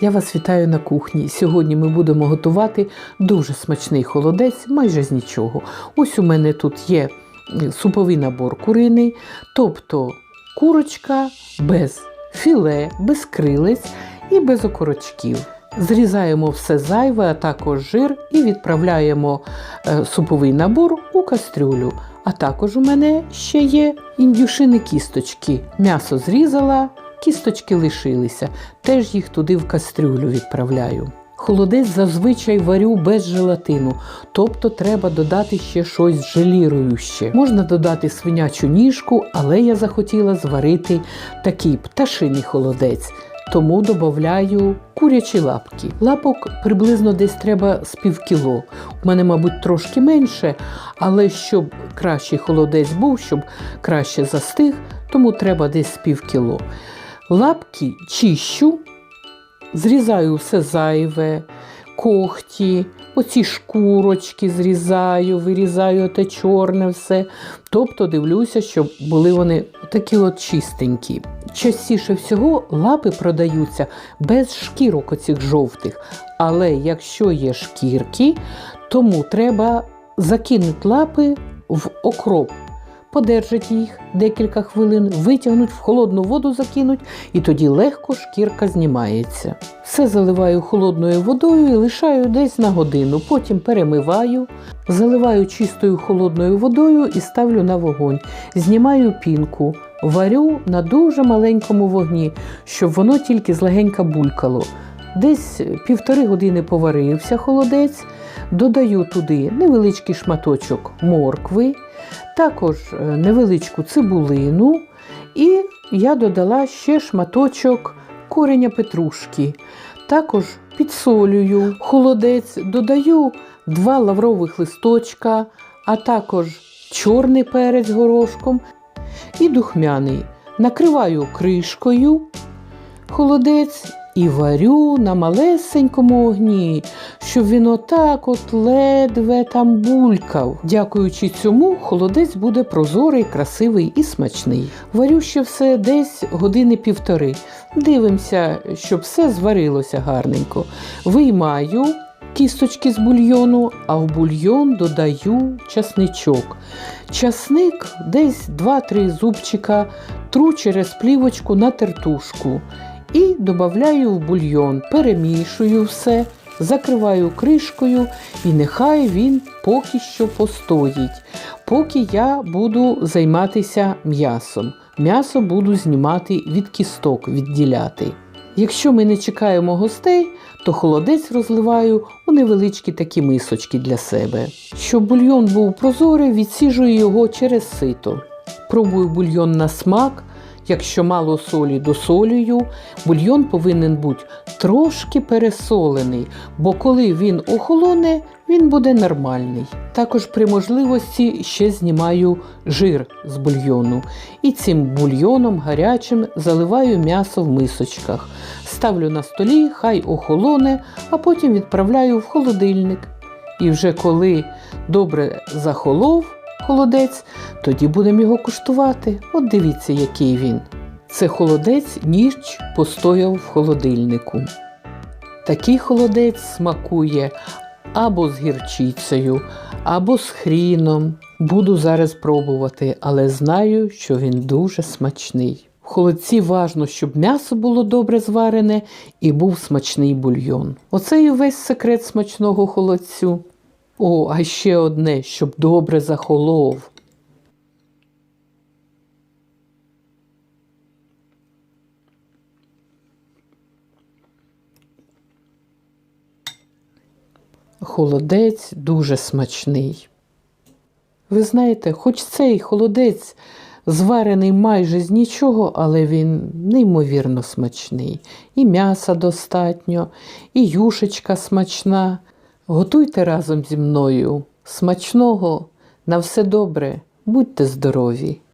Я вас вітаю на кухні. Сьогодні ми будемо готувати дуже смачний холодець, майже з нічого. Ось у мене тут є е, суповий набор куриний, тобто курочка без філе, без крилець і без окорочків. Зрізаємо все зайве, а також жир і відправляємо е, суповий набор у кастрюлю. А також у мене ще є індюшини кісточки. М'ясо зрізала, кісточки лишилися. Теж їх туди в кастрюлю відправляю. Холодець зазвичай варю без желатину, тобто треба додати ще щось желірующе. Можна додати свинячу ніжку, але я захотіла зварити такий пташиний холодець. Тому додаю курячі лапки. Лапок приблизно десь треба з півкіло. У мене, мабуть, трошки менше, але щоб кращий холодець був, щоб краще застиг, тому треба десь з півкіло. Лапки чищу, зрізаю все зайве, когті, оці шкурочки зрізаю, вирізаю те чорне все. Тобто дивлюся, щоб були вони такі от чистенькі. Частіше всього лапи продаються без шкірок оцих жовтих. Але якщо є шкірки, тому треба закинути лапи в окроп. Подержать їх декілька хвилин, витягнуть, в холодну воду закинуть, і тоді легко шкірка знімається. Все заливаю холодною водою і лишаю десь на годину. Потім перемиваю, заливаю чистою холодною водою і ставлю на вогонь. Знімаю пінку, варю на дуже маленькому вогні, щоб воно тільки злегенька булькало. Десь півтори години поварився холодець, додаю туди невеличкий шматочок моркви, також е, невеличку цибулину, і я додала ще шматочок кореня петрушки. Також підсолюю холодець, додаю два лаврових листочка, а також чорний перець горошком і духмяний. Накриваю кришкою холодець і варю на малесенькому огні, щоб він отак от ледве там булькав. Дякуючи цьому, холодець буде прозорий, красивий і смачний. Варю ще все десь години півтори. Дивимося, щоб все зварилося гарненько. Виймаю кісточки з бульйону, а в бульйон додаю часничок. Часник десь 2-3 зубчика тру через плівочку на тертушку і додаю в бульйон, перемішую все, закриваю кришкою і нехай він поки що постоїть, поки я буду займатися м'ясом. М'ясо буду знімати від кісток, відділяти. Якщо ми не чекаємо гостей, то холодець розливаю у невеличкі такі мисочки для себе. Щоб бульйон був прозорий, відсіжую його через сито. Пробую бульйон на смак. Якщо мало солі, досолюю. Бульйон повинен бути трошки пересолений, бо коли він охолоне, він буде нормальний. Також при можливості ще знімаю жир з бульйону. І цим бульйоном гарячим заливаю м'ясо в мисочках. Ставлю на столі, хай охолоне, а потім відправляю в холодильник. І вже коли добре захолов, холодець, тоді будемо його куштувати. От дивіться, який він. Це холодець ніч постояв в холодильнику. Такий холодець смакує або з гірчицею, або з хріном. Буду зараз пробувати, але знаю, що він дуже смачний. В холодці важно, щоб м'ясо було добре зварене і був смачний бульйон. Оце і весь секрет смачного холодцю. О, а ще одне, щоб добре захолов. Холодець дуже смачний. Ви знаєте, хоч цей холодець зварений майже з нічого, але він неймовірно смачний. І м'яса достатньо, і юшечка смачна. Готуйте разом зі мною. Смачного, на все добре, будьте здорові!